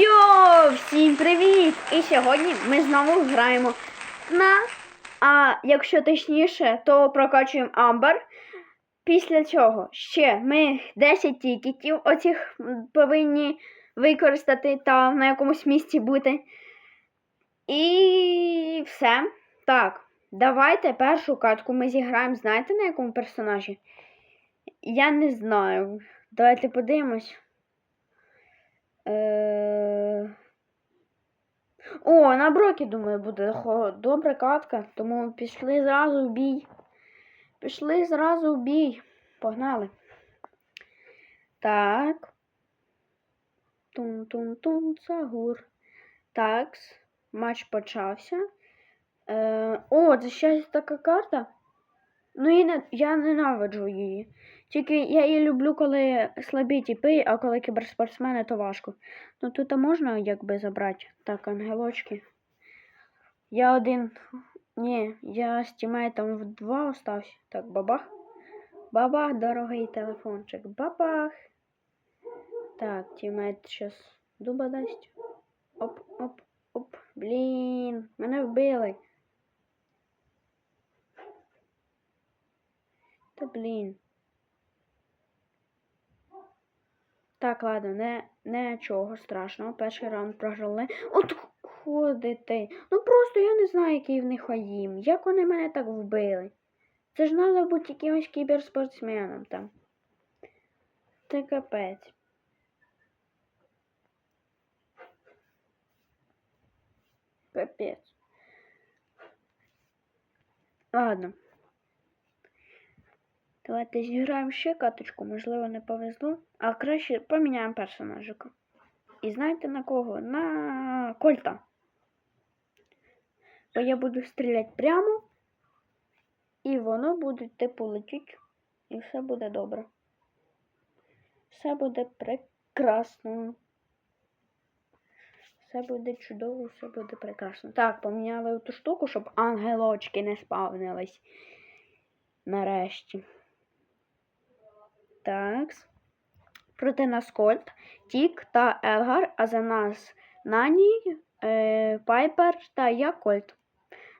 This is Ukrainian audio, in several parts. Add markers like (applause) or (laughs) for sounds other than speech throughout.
Йо, всім привіт! І сьогодні ми знову граємо на, а якщо точніше, то прокачуємо Амбер. Після цього ще ми 10 тікетів оцих повинні використати та на якомусь місці бути. І все. Так, давайте першу катку ми зіграємо. Знаєте на якому персонажі? Я не знаю. Давайте подивимось. Е... О, на брокі, думаю, буде добра катка, тому пішли зразу в бій. Пішли зразу в бій. Погнали. Так. Тун-тун-тун, цагур. Так, матч почався. Е... О, це ще така карта. Ну, і не... я ненавиджу її. Тільки я її люблю, коли слабі тіпи, а коли кіберспортсмени, то важко. Ну тут можна якби забрати. Так, ангелочки. Я один. Ні, я з тімейтом в два остався. Так, бабах. Бабах, дорогий телефончик. Бабах. Так, тімейт щас дуба дасть. Оп, оп, оп. Блін, мене вбили. Та блін. Так, ладно, не, нічого страшного. Перший раунд програли. От ходите. Ну просто я не знаю, який в них аїм. Як вони мене так вбили? Це ж треба бути якимось кіберспортсменом там. Це капець. Капець. Ладно. Давайте зіграємо ще каточку, можливо, не повезло. А краще поміняємо персонажика. І знаєте на кого? На Кольта. Бо я буду стріляти прямо, і воно буде типу летіти, і все буде добре. Все буде прекрасно. Все буде чудово, все буде прекрасно. Так, поміняли ту штуку, щоб ангелочки не спавнились. Нарешті. Так. Проти нас Кольт, Тік та Елгар, а за нас Нані, е, Пайпер та я Кольт.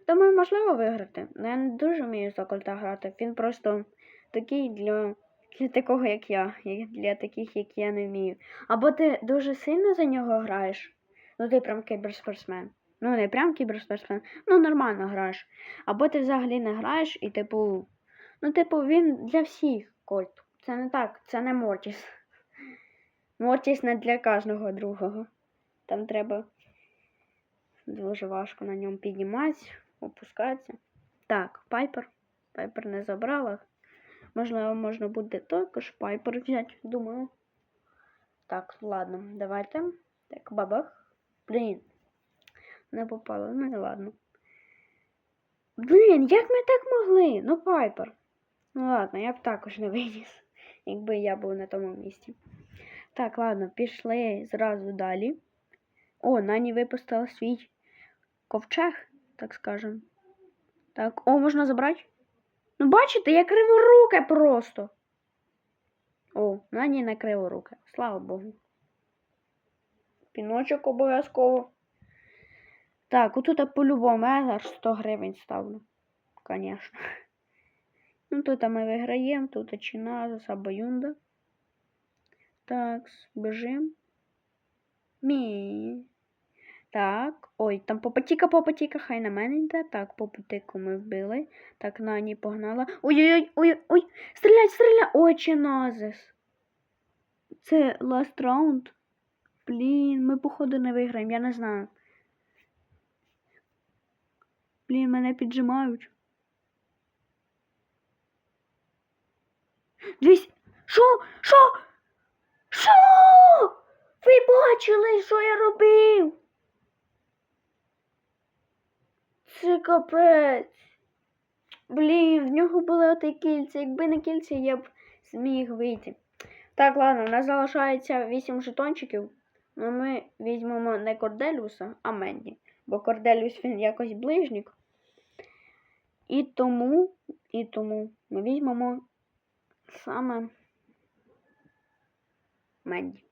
Думаю, можливо виграти. Ну, я не дуже вмію за Кольта грати. Він просто такий для, для такого, як я, для таких, як я не вмію. Або ти дуже сильно за нього граєш. Ну, ти прям кіберспортсмен. Ну, не прям кіберспортсмен, ну нормально граєш. Або ти взагалі не граєш і, типу, ну, типу, він для всіх Кольт. Це не так, це не Мортіс. Мортіс не для кожного другого. Там треба дуже важко на ньому підніматися, опускатися. Так, Пайпер. Пайпер не забрала. Можливо, можна буде також Пайпер взяти, думаю. Так, ладно, давайте. Так, бабах. Блін. Не попало, ну і ладно. Блін, як ми так могли? Ну, Пайпер. Ну ладно, я б також не виніс, якби я був на тому місці. Так, ладно, пішли зразу далі. О, Нані випустила свій ковчег, так скажем. Так, о, можна забрати? Ну, бачите, я криворуке просто. О, Нані не криворуке. Слава Богу. Піночок обов'язково. Так, отут по-любому Елар 100 гривень ставлю. Конечно. Ну, тут ми виграємо, тут Чиназис або Юнда. Так, біжим. Мі. Так. Ой, там попотіка, попотіка, хай на мене йде. Так, попотику ми вбили. Так, Нані погнала. Ой-ой-ой, ой, ой, стрілять, стрілять. Ой, Чиназис. Це last раунд. Блін, ми, походу, не виграємо, я не знаю. Блін, мене піджимають. Що? Що? Ви бачили, що я робив? Це капець. Блін, в нього були оті кільця. Якби не кільця, я б зміг вийти. Так, ладно, у нас залишається 8 жетончиків. Ну, ми візьмемо не Корделюса, а Менді. Бо Корделюс він якось ближнік. І тому, і тому ми візьмемо саме Менді.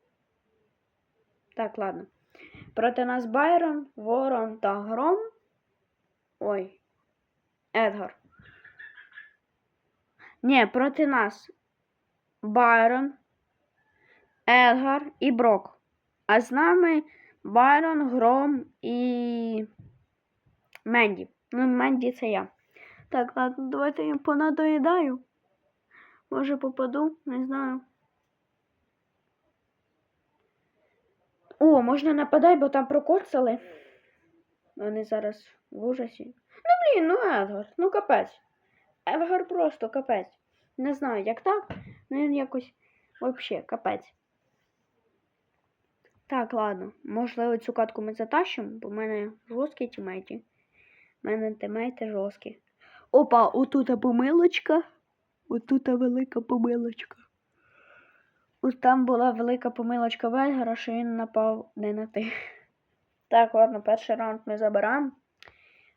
Так, ладно. Проти нас Байрон, Ворон та Гром. Ой. Едгар. Ні, проти нас Байрон, Едгар і Брок. А з нами Байрон, Гром і Менді. Ну, Менді це я. Так, ладно, давайте я понадоїдаю. Може попаду, не знаю. О, можна нападай, бо там прокоцали. Вони зараз в ужасі. Ну, блін, ну Едгар, ну капець. Едгар просто капець. Не знаю, як так, ну він якось взагалі капець. Так, ладно. Можливо, цю катку ми затащимо, бо в мене жорсткі тімейті. У мене тімейти жорсткі. Опа, отута помилочка. Отута велика помилочка. Там була велика помилочка Вельгара, що він напав не на тих. Так, ладно, перший раунд ми забираємо.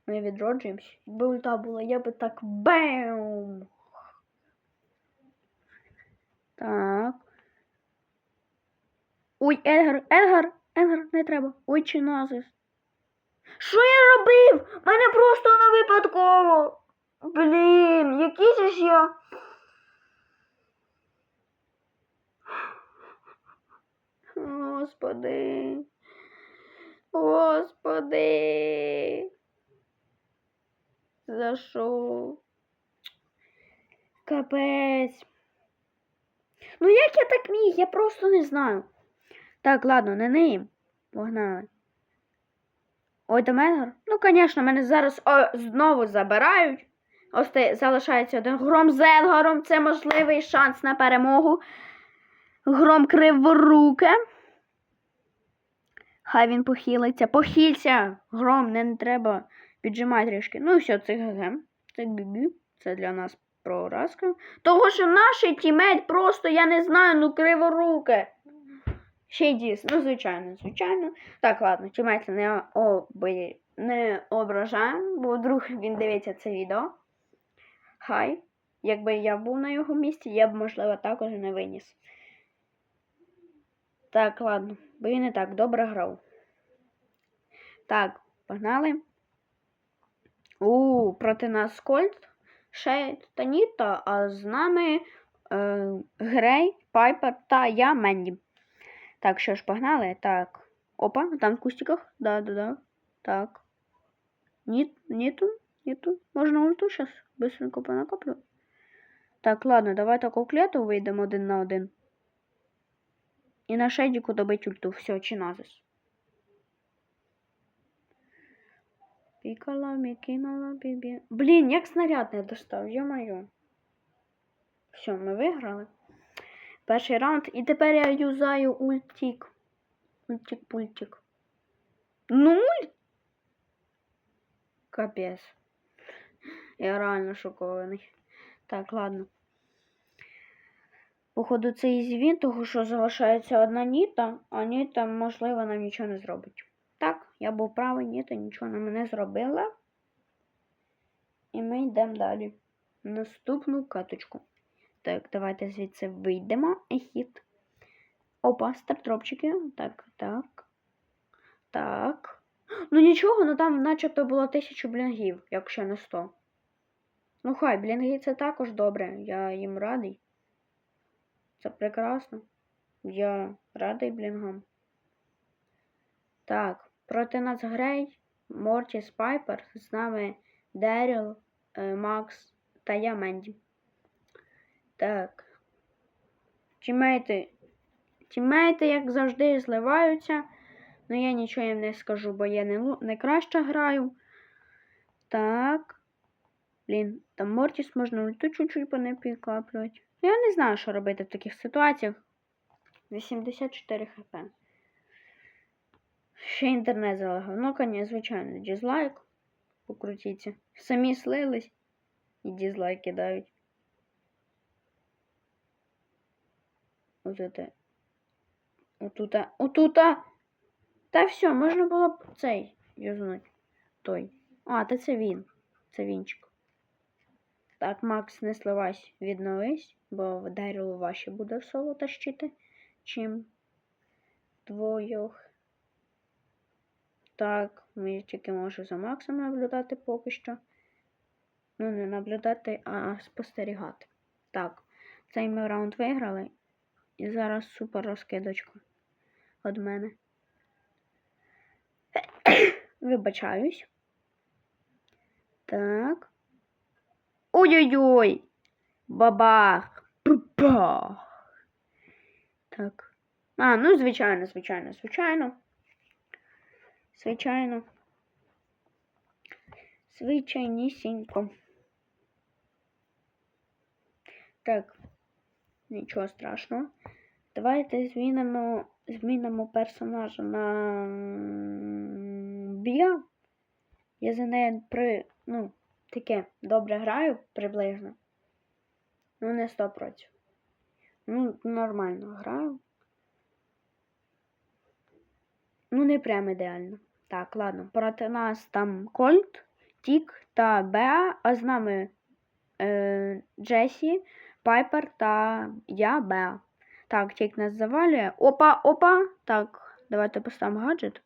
Ми відроджуємось. Якби ульта була, я би так бем. Так. Ой, Едгар, Едгар, Едгар, не треба. Ой, чи назис. Що я робив? Мене просто на випадково. Блін, який же ж я. Господи. Господи. За що? Капець. Ну як я так міг? Я просто не знаю. Так, ладно, не ним. Погнали. Ой, до мене? Ну, звісно, мене зараз о, знову забирають. Ось залишається один гром з Едгаром. Це можливий шанс на перемогу. Гром криворуке. Хай він похилиться. Похилься! Гром, не, треба піджимати трішки. Ну і все, це ГГ. Це ГГ. Це для нас проразка. Того, що наш тімейт просто, я не знаю, ну криворуке. Ще дійсно, ну, звичайно, звичайно. Так, ладно, тімейт не, оби... не ображаємо, бо вдруг він дивиться це відео. Хай. Якби я був на його місці, я б, можливо, також не виніс. Так, ладно, бо він і так добре грав. Так, погнали. У, проти нас Кольт, Шейд та Ніта, а з нами е, Грей, Пайпер та я Менді. Так, що ж, погнали? Так. Опа, там в кустиках. Да, да, да. Так. Ні, нету, нету. Можна ульту зараз быстренько понакоплю. Так, ладно, давай таку клету вийдемо один на один. І на шейдіку добить ульту. Все, чи назис. Пікала, мікімала, бібі. Блін, як снаряд не достав, йо-моє. Все, ми виграли. Перший раунд. І тепер я юзаю ультик. Ультик-пультик. Нуль? Капець. Я реально шокований. Так, ладно. Походу, це із він, того що залишається одна Ніта, а Ніта, можливо, нам нічого не зробить. Так, я був правий, Ніта нічого нам не зробила. І ми йдемо далі. Наступну каточку. Так, давайте звідси вийдемо. Ехіт. Опа, стартропчики. Так, так. Так. Ну нічого, ну там начебто було тисячу блінгів, якщо не 100. Ну хай, блінги це також добре. Я їм радий. Це прекрасно. Я радий блінгам. Так, проти нас Грей, Мортіс Пайпер, з нами Деріл, е, Макс та я Менді. Так. Тімейти. Тімейти, як завжди, зливаються. Ну я нічого їм не скажу, бо я не, не краще граю. Так. Блін, там Мортіс можна ульту чуть-чуть по не підкаплювати. Я не знаю, що робити в таких ситуаціях. 84 хп. Ще інтернет залагав. Ну, конечно, звичайно, дізлайк. Покрутіться. Самі слились і дізлайк кидають. Це. Отута. Отута. Та все, можна було б цей юзнуть. Той. А, та це він. Це вінчик. Так, Макс, не сливайся, відновись, бо Дерілу важче буде соло тащити, чим двох. Так, ми тільки можемо за Максом наблюдати поки що. Ну, не наблюдати, а спостерігати. Так, цей ми раунд виграли. І зараз супер розкидочка від мене. (coughs) Вибачаюсь. Так. Ой-ой-ой! Бабах! Бабах! Так. А, ну, звичайно, звичайно, звичайно. Звичайно. Звичайнісінько. Так. Нічого страшного. Давайте змінимо, змінимо персонажа на м, Біа. Я за нею при, ну, таке добре граю приблизно. Ну, не 100%. Ну, нормально граю. Ну, не прям ідеально. Так, ладно. Проти нас там Кольт, Тік та Беа, а з нами е, Джесі, Пайпер та я Беа. Так, Тік нас завалює. Опа, опа. Так, давайте поставимо гаджет.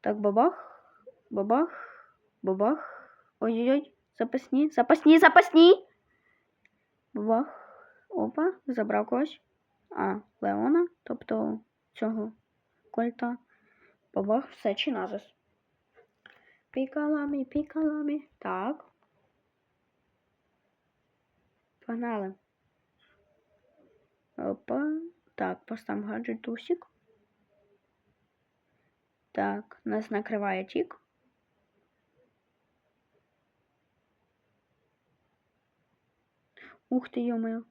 Так, бабах, бабах, бабах. Ой-ой-ой, запасні, запасні, запасні. Бабах. Опа, забрав когось. А, Леона, тобто цього кольта. Бабах, все чи назис. Пікалами, пікалами. Так. Погнали. Опа. Так, постам гаджет тусик. Так, нас накриває тік. Ух ти, йомаю.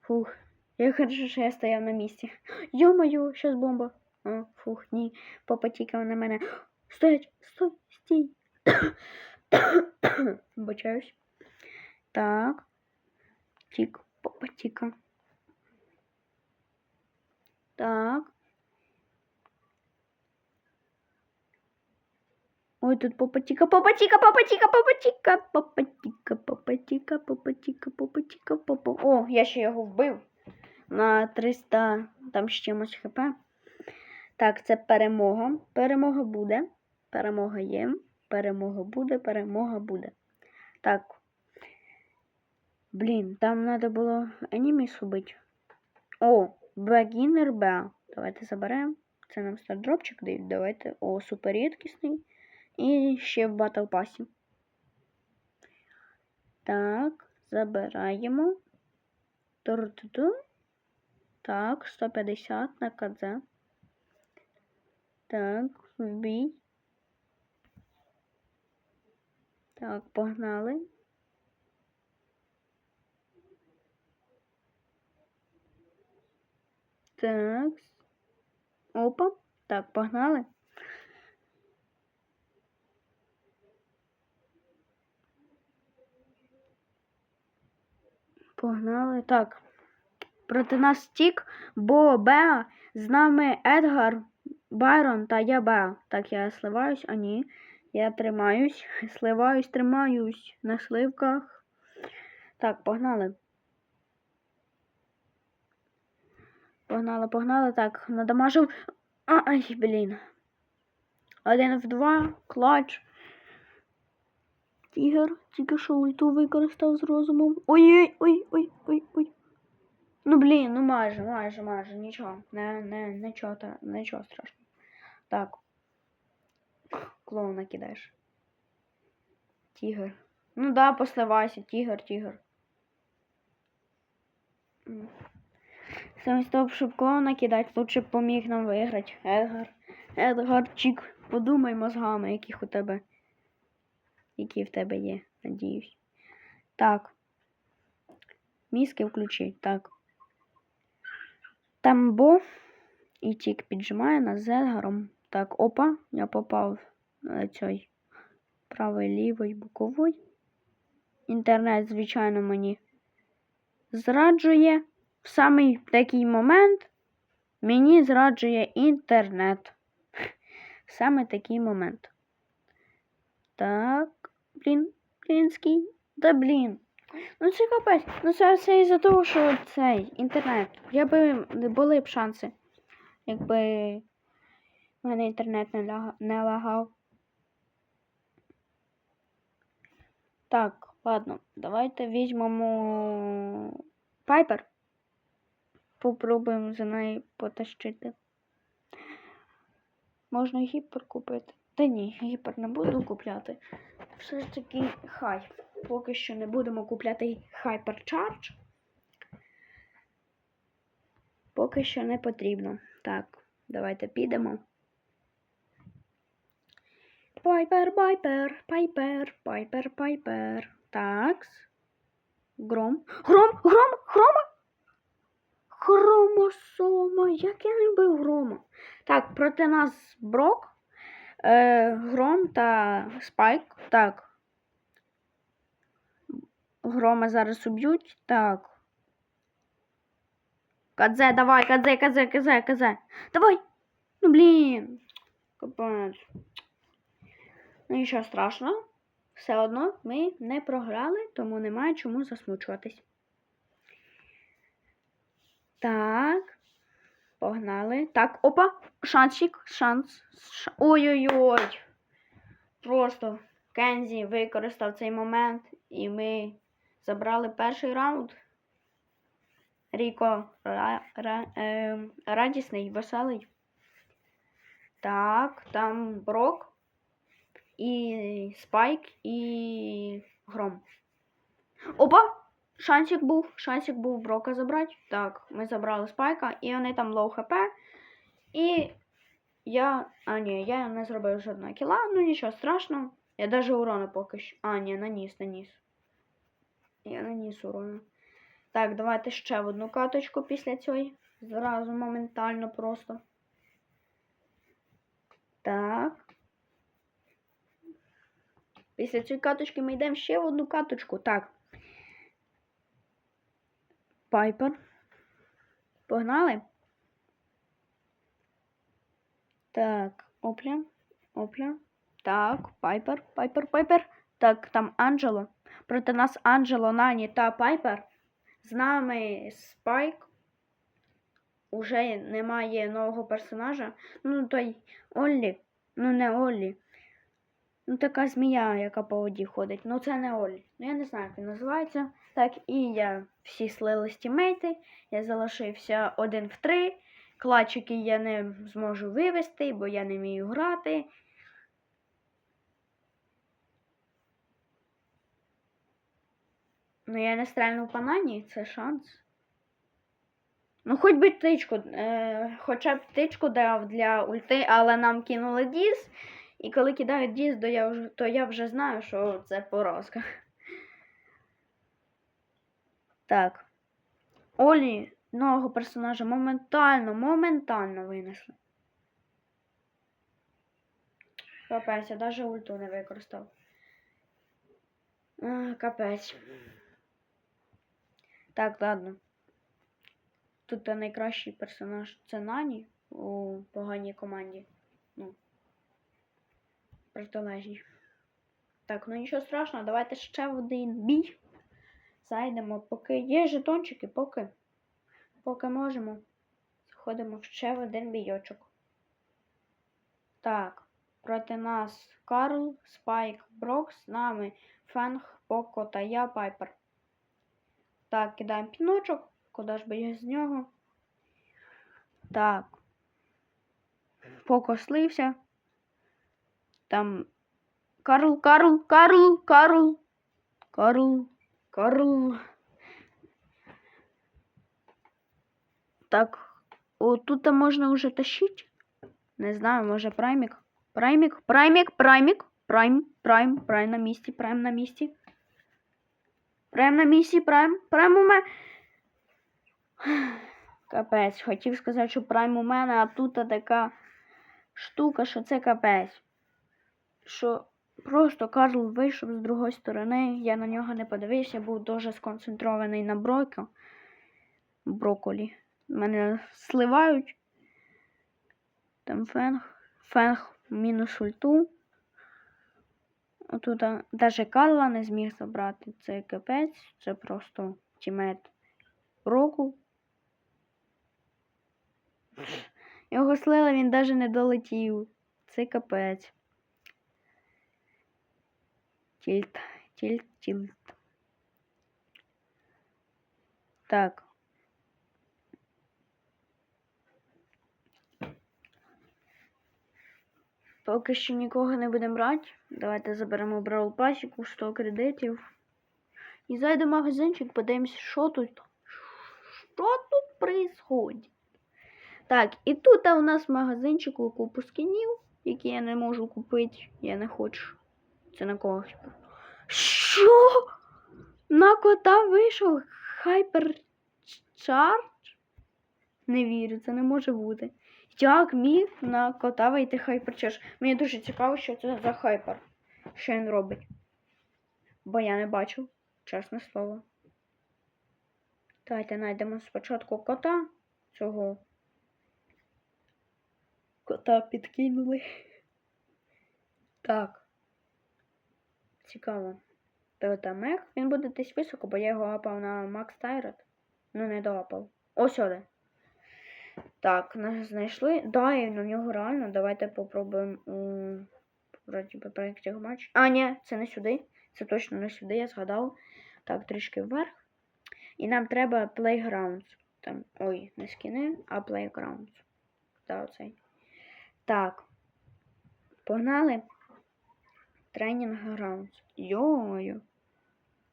Фух. Я хорошо, що я стояв на місці. Йомаю, щас бомба. А, фух, ні. Попа тікав на мене. Стоять, стой, стій. Вибачаюсь. (coughs) Так. Тік, попа тіка. Так. Ой, тут попатіка, попатіка, попатіка, попатіка, попатіка, попатіка, попатіка, попатіка, попа. О, я ще його вбив. На 300 там з чимось хп. Так, це перемога. Перемога буде. Перемога є. Перемога буде, перемога буде. Так. Блін, там треба було аніміс убити. О, Beginner B. Давайте заберемо. Це нам стардропчик дають. Давайте. О, супер рідкісний. І ще в Battle Pass. Так, забираємо. Тур-ту-ту. Так, 150 на КД. Так, вбій. Так, погнали. Так. Опа. Так, погнали. Погнали. Так. Проти нас тік, бо Беа, з нами Едгар, Байрон та я Беа. Так, я сливаюсь, а ні. Я тримаюсь, (laughs) сливаюсь, тримаюсь на сливках. Так, погнали. Погнали, погнали. Так, надамажив. Ай, блін. Один в два, клач. Тігр, тільки що ульту використав з розумом. Ой-ой, ой, ой, ой, ой. Ну блін, ну майже, майже, майже, нічого. Не, не, нічого, та, нічого страшного. Так. Клоуна кидаєш. Тігр. Ну да, посливайся, тігр, тігр. Замість того, щоб клоуна кидати, лучше б поміг нам виграти. Едгар. Едгарчик, подумай мозгами, яких у тебе. Які в тебе є, надіюсь. Так. Мізки включи. Так. Там Бо і тік піджимає нас з Едгаром. Так, опа, я попав на цей правий, лівий, боковий. Інтернет, звичайно, мені зраджує. В самий такий момент мені зраджує інтернет. (laughs) Саме такий момент. Так, блін, блінський. Да блін. Ну це капець. Ну це все із-за того, що цей інтернет. Я би були б шанси. Якби У мене інтернет не, ляга... не лагав. Так, ладно, давайте візьмемо Пайпер. Попробуємо за неї потащити. Можна гіпер купити. Та ні, гіпер не буду купляти. Все ж таки хай. Поки що не будемо купляти Hypercharge. Поки що не потрібно. Так, давайте підемо. Пайпер, пайпер, пайпер, пайпер, пайпер. Такс. Гром. Гром, гром, грома. Хромосома. Як я любив грома. Так, проти нас Брок, е, Гром та Спайк. Так. Грома зараз уб'ють. Так. Кадзе, давай, кадзе, кадзе, кадзе, кадзе. Давай. Ну, блін. Капець. Ну нічого страшного. Все одно ми не програли, тому немає чому засмучуватись. Так. Погнали. Так, опа, шансик, шанс. Ой-ой-ой. Просто Кензі використав цей момент, і ми забрали перший раунд. Ріко ра, ра, е, радісний, веселий. Так, там Брок і Спайк і Гром. Опа! Шансик був, шансик був Брока забрати. Так, ми забрали Спайка, і вони там лоу хп. І я. А, ні, я не зробив жодного кіла, ну нічого страшного. Я навіть урону поки що. А, ні, наніс, наніс. Я наніс урону. Так, давайте ще в одну каточку після цієї. Зразу моментально просто. Так. Після цієї каточки ми йдемо ще в одну каточку. Так. Пайпер. Погнали. Так, опля, опля. Так, Пайпер, Пайпер, Пайпер. Так, там Анджело. Проти нас Анджело, Нані та Пайпер. З нами Спайк. Уже немає нового персонажа. Ну, той Оллі. Ну, не Оллі. Ну, така змія, яка по воді ходить. Ну, це не Оллі. Ну, я не знаю, як він називається. Так, і я всі слились тімейти. Я залишився один в три. Клачики я не зможу вивести, бо я не вмію грати. Ну, я не стрельнув по нані, це шанс. Ну, хоч би птичку, е, хоча б птичку дав для ульти, але нам кинули діз. І коли кидають діз, то я вже, то я вже знаю, що це поразка. Так. Олі нового персонажа моментально, моментально винесли. Капець, я навіть ульту не використав. А, капець. Так, ладно. Тут найкращий персонаж це Нані у поганій команді. Ну, протилежній. Так, ну нічого страшного, давайте ще в один бій. Зайдемо, поки є жетончики, поки. Поки можемо. Заходимо ще в один бійочок. Так, проти нас Карл, Спайк, Брок, з нами Фенг, Поко та я Пайпер. Так, кидаємо піночок. Куди ж би я з нього? Так. Поко слився. Там Карл, Карл, Карл, Карл, Карл, Карл. Так, отут можна вже тащити. Не знаю, може праймік. Праймік, праймік, праймік, прайм, прайм, прайм на місці, прайм на місці. Прайм на місці, прайм, прайм у мене. (sighs) Капець, хотів сказати, що прайм у мене, а тут така штука, що це капець. Що просто Карл вийшов з другої сторони, я на нього не подивився, був дуже сконцентрований на броку. Броколі. Мене сливають. Там фенг. Фенг мінус ульту. Отут навіть Карла не зміг забрати. Це капець, це просто тімет року. Його слили, він навіть не долетів. Це капець. Тільт, тільт, тільт. Так. Поки що нікого не будемо брати. Давайте заберемо Brawl пасіку 100 кредитів. І зайдемо в магазинчик, подивимося, що тут. Що тут происходит? Так, і тут у нас в магазинчику купу скінів, які я не можу купити. Я не хочу. Це на когось. Що? На кота вийшов Hyper Charge? Не вірю, це не може бути. Як міг на кота вийти хайперчеш? Мені дуже цікаво, що це за хайпер. Що він робить. Бо я не бачу, чесне слово. Давайте знайдемо спочатку кота. Цього. Кота підкинули. Так. Цікаво. Toyota Mac. Він буде десь високо, бо я його апав на Max Tyrant. Ну, не доапав. Ось сюди. Так, нас знайшли. Да, і на нього реально. Давайте попробуємо вроді би проєкті матч. А, ні, це не сюди. Це точно не сюди, я згадав. Так, трішки вверх. І нам треба Playgrounds. Там, ой, не скіни, а Playgrounds. Да, оцей. Так. Погнали. Тренінг Grounds. Йо-моє.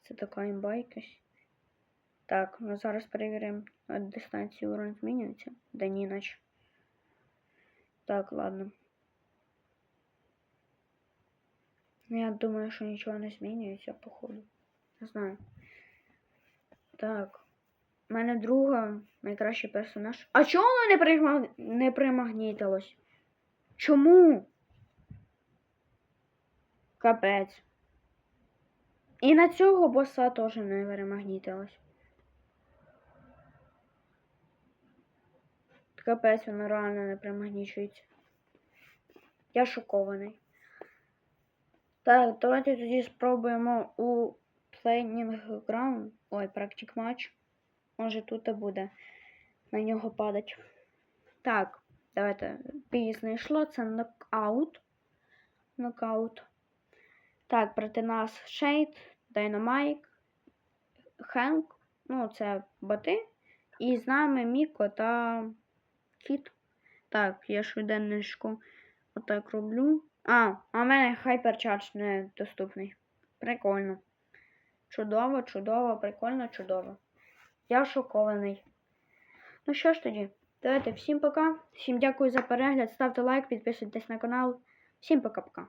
Це така імба якась. Так, ну зараз перевіримо дистанцію урон змінюється. Да ні, наче. Так, ладно. Ну, Я думаю, що нічого не змінюється, походу. Не знаю. Так. У мене друга найкращий персонаж. А чому воно не примагнітилось? Чому? Капець. І на цього боса теж не перемагнітилось. Капець, воно реально не примагнічується. Я шокований. Так, давайте тоді спробуємо у Playing Ground. Ой, Practic Match. Може тут і буде на нього падати. Так, давайте. Бій знайшло, це нокаут. Нокаут. Так, проти нас Шейд, Dynamite, Хенк. Ну, це боти. І з нами Міко та Кіт. Так, я швиденничку отак роблю. А, а в мене Hypercharge недоступний. Прикольно. Чудово, чудово, прикольно, чудово. Я шокований. Ну що ж тоді, давайте всім пока. Всім дякую за перегляд. Ставте лайк, підписуйтесь на канал. Всім пока-пока.